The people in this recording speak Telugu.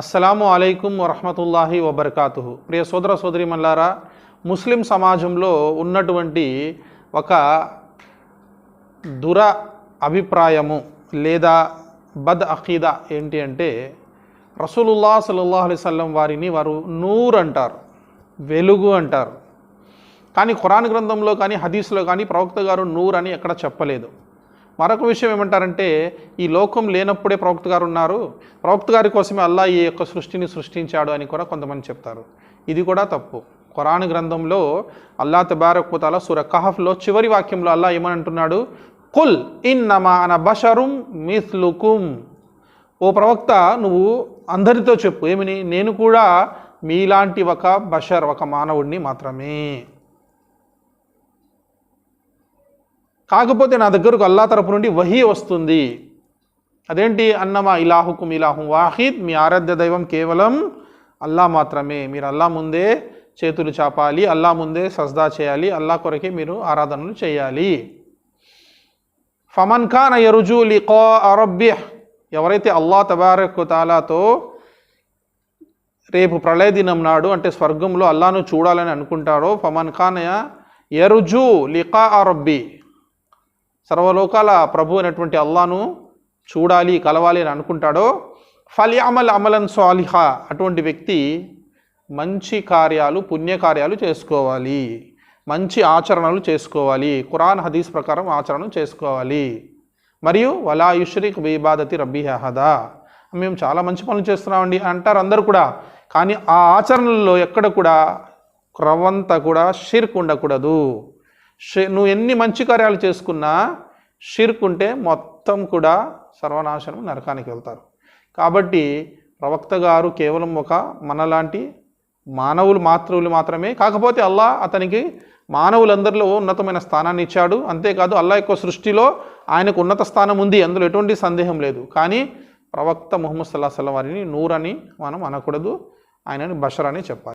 అస్సలాము అలైకుం వరహమతుల్లాహి వబర్కాతు ప్రియ సోదర సోదరిమల్లారా ముస్లిం సమాజంలో ఉన్నటువంటి ఒక దుర అభిప్రాయము లేదా బద్ అఖీదా ఏంటి అంటే రసూలుల్లా సల్లల్లాహు అలైహి వారిని వారు నూర్ అంటారు వెలుగు అంటారు. కానీ ఖురాన్ గ్రంథంలో కానీ హదీస్లో కానీ ప్రవక్త గారు నూర్ అని ఎక్కడ చెప్పలేదు. మరొక విషయం ఏమంటారంటే ఈ లోకం లేనప్పుడే ప్రవక్త గారు ఉన్నారు. ప్రవక్త గారి కోసమే అల్లా ఈ యొక్క సృష్టిని సృష్టించాడు అని కూడా కొంతమంది చెప్తారు. ఇది కూడా తప్పు. ఖురాన్ గ్రంథంలో అల్లా తబారక్పుతాల సుర కహఫ్లో చివరి వాక్యంలో అల్లా ఏమని అంటున్నాడు కుల్ ఇన్నమా అన బషరుం మిస్లుకుం. ఓ ప్రవక్త నువ్వు అందరితో చెప్పు. ఏమిని? నేను కూడా మీలాంటి ఒక బషర్ ఒక మానవుడిని మాత్రమే. కాకపోతే నా దగ్గరకు అల్లా తరపు నుండి వహీ వస్తుంది. అదేంటి? అన్నమా ఇలాహుకుం ఇలాహుం వాహిద్. మీ ఆరాధ్య దైవం కేవలం అల్లా మాత్రమే. మీరు అల్లా ముందే చేతులు చాపాలి అల్లా ముందే సజ్దా చేయాలి అల్లా కొరకే మీరు ఆరాధనలు చేయాలి. ఫమన్ ఖాన్ యరుజు లిఖా అరబ్య ఎవరైతే అల్లా తబారక్ తాలాతో రేపు ప్రళయ దినం నాడు అంటే స్వర్గంలో అల్లాను చూడాలని అనుకుంటాడో ఫమన్ ఖాన్ యరుజు లిఖా అరబ్బి సర్వలోకాల ప్రభు అయినటువంటి అల్లాను చూడాలి కలవాలి అని అనుకుంటాడో ఫలి అమల్ అమలన్ సాలిహా అటువంటి వ్యక్తి మంచి కార్యాలు పుణ్యకార్యాలు చేసుకోవాలి. మంచి ఆచరణలు చేసుకోవాలి. ఖురాన్ హదీస్ ప్రకారం ఆచరణ చేసుకోవాలి. మరియు వలా యుష్రిక్ బీబాదతి రబ్బీ అహదా. మేము చాలా మంచి పనులు చేస్తున్నామండి అంటారు అందరు కూడా. కానీ ఆ ఆచరణలో ఎక్కడ కూడా క్రవంతా కూడా షిర్క్ ఉండకూడదు. నువ్వు ఎన్ని మంచి కార్యాలు చేసుకున్నా షిర్కుంటే మొత్తం కూడా సర్వనాశనం నరకానికి వెళ్తారు. కాబట్టి ప్రవక్త గారు కేవలం ఒక మనలాంటి మానవులు మాతృవులు మాత్రమే కాకపోతే అల్లా అతనికి మానవులందరిలో ఉన్నతమైన స్థానాన్ని ఇచ్చాడు. అంతేకాదు అల్లా యొక్క సృష్టిలో ఆయనకు ఉన్నత స్థానం ఉంది. అందులో ఎటువంటి సందేహం లేదు. కానీ ప్రవక్త ముహమ్మద్ సల్లాహ సల్లం వారిని నూరని మనం అనకూడదు. ఆయనని బషర్ అని చెప్పాలి.